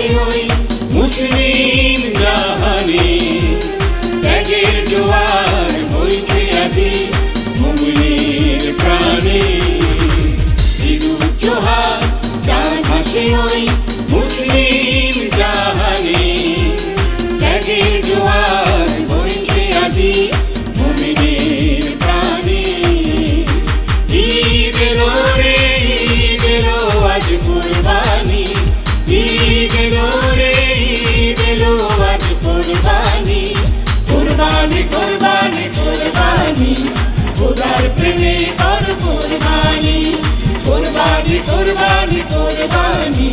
হাসি ওই মুসলিম জাহানে। ত্যাগের জোয়ার বইছে আজি মুমিনের প্রাণে। ঈদুল জোহার চাঁদ হাসি ওই মুসলিম জাহানে। ত্যাগের জোয়ার বইছে আজি কুরবানি,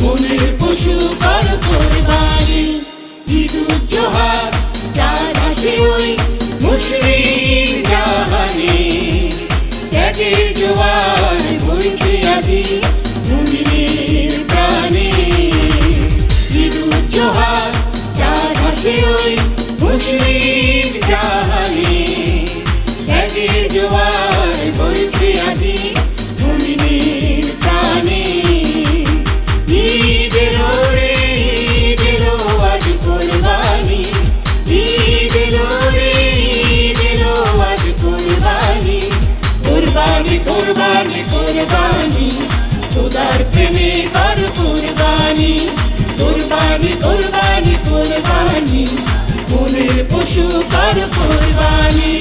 মনের পশু কর কুরবানি। ঈদ জোহার চাঁদ হাসি ওই মুসলিম জাহানে। ত্যাগের জোয়ার বইছে আজি কুরবানি কুরবানি। কুরবানি খুদার প্রেমে কর কুরবানি। কুরবানি কুরবানি কুরবানি। মনের পশু কর কুরবানি।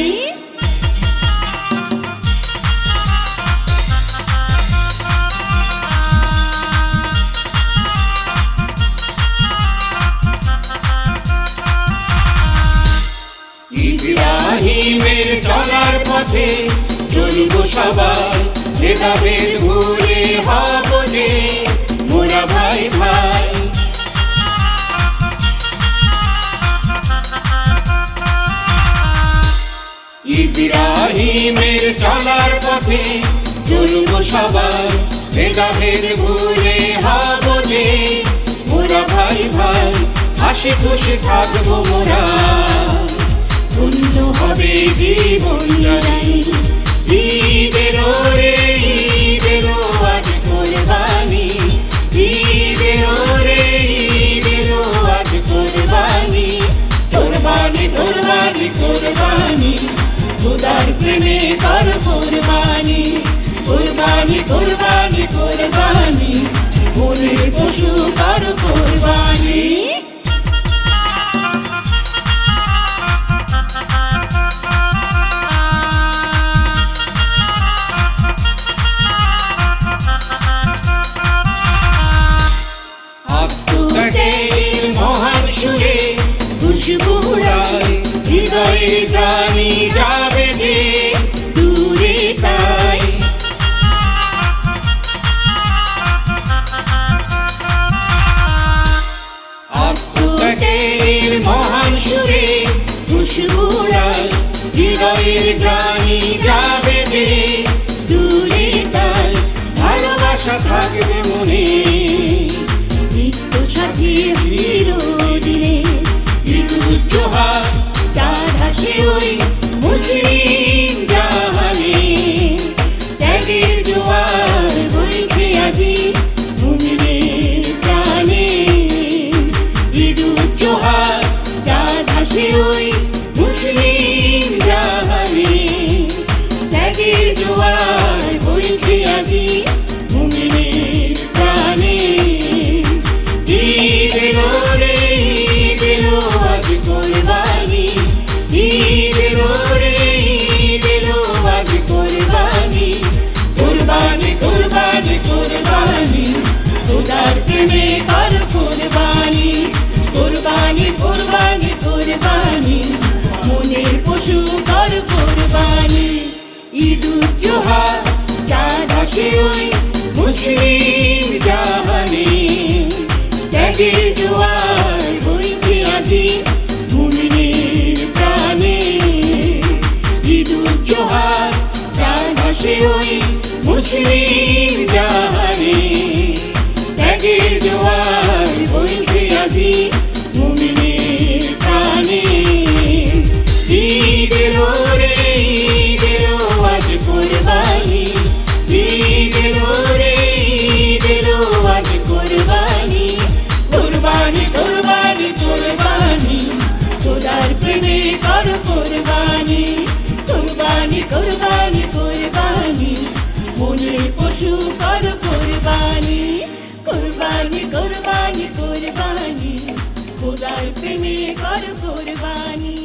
ইব্রাহিমের চলার পথে চলবো সবাই ভেদাভেদ ভুলে হব যে মোরা ভাই ভাই। ইব্রাহিমের চলার পথে চলবো সবাই ভেদাভেদ ভুলে হব যে মোরা ভাই ভাই। হাসি খুশি থাকব মোরা। ধন্য হবে জীবন জানি। ঈদেরও রে ঈদেরও আজ কোরবানি ঈদেরও রে ঈদেরও আজ কোরবানি কোরবানি কোরবানি কোরবানি খুদার প্রেমে কর কোরবানি কোরবানি কোরবানি কোরবানি মনের পশু কর কোরবানি Hydra. জোহার চাঁদ হাসে ওই মুসলিম জাহানে। ত্যাগের জোয়ার বইছে আজি মুমিনের প্রাণে। ঈদুল জোহার চাঁদ হাসে ওই মুসলিম জাহানে। ত্যাগের জোয়ার বইছে আজি কোরবানি কোরবানি কোরবানি। খোদার প্রেমে কর কোরবানি।